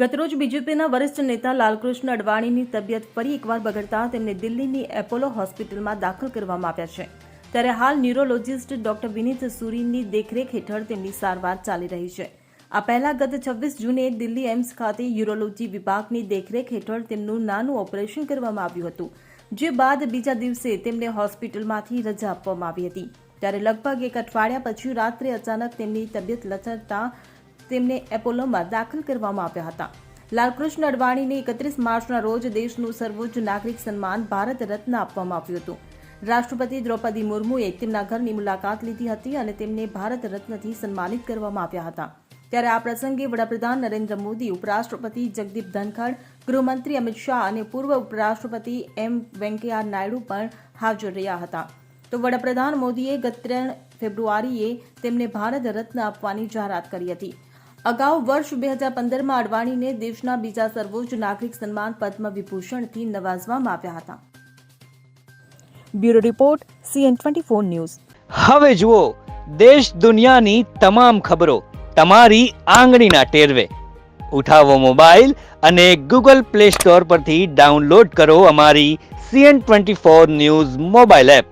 ગતરોજ બીજેપીના વરિષ્ઠ નેતા લાલકૃષ્ણ અડવાણીની તબિયત ફરી એકવાર બગડતા તેમને દિલ્હીની એપોલો હોસ્પિટલમાં દાખલ કરવામાં આવ્યા છે. ત્યારે હાલ ન્યુરોલોજિસ્ટ ડોક્ટર વિનીત સુરીની દેખરેખ હેઠળ તેમની સારવાર ચાલી રહી છે. આ પહેલા ગત છવ્વીસ જૂને દિલ્હી એમ્સ ખાતે યુરોલોજી વિભાગની દેખરેખ હેઠળ તેમનું નાનું ઓપરેશન કરવામાં આવ્યું હતું, જે બાદ બીજા દિવસે તેમને હોસ્પિટલમાંથી રજા આપવામાં આવી હતી. ત્યારે લગભગ એક અઠવાડિયા પછી રાત્રે અચાનક તેમની તબિયત લથડતા તેમને એપોલોમાં દાખલ કરવામાં આવ્યા હતા. લાલકૃષ્ણ અડવાણીને એકત્રીસ માર્ચના રોજ દેશનું સર્વોચ્ચ નાગરિક સન્માન ભારત રત્ન આપવામાં આવ્યું હતું. રાષ્ટ્રપતિ દ્રૌપદી મુર્મુએ તેમના ઘરની મુલાકાત લીધી હતી અને તેમને ભારત રત્નથી સન્માનિત કરવામાં આવ્યા હતા. ત્યારે આ પ્રસંગે વડાપ્રધાન નરેન્દ્ર મોદી, ઉપરાષ્ટ્રપતિ જગદીપ ધનખડ, ગૃહમંત્રી અમિત શાહ અને પૂર્વ ઉપરાષ્ટ્રપતિ એમ વેંકૈયા નાયડુ પણ હાજર રહ્યા હતા. તો વડાપ્રધાન મોદીએ ગત ત્રણ ફેબ્રુઆરીએ તેમને ભારત રત્ન આપવાની જાહેરાત કરી હતી. અગાઉ વર્ષ બે હજાર પંદરમાં અડવાણીને દેશના બીજા સર્વોચ્ચ નાગરિક સન્માન પદ્મ વિભૂષણથી નવાજવામાં આવ્યા હતા. Bureau report, CN twenty four news. હવે જુઓ, દેશ દુનિયાની તમામ ખબરો તમારી આંગળીના ટેરવે. ઉઠાવો મોબાઈલ અને ગૂગલ પ્લે સ્ટોર પરથી ડાઉનલોડ કરો અમારી CN twenty four news mobile app.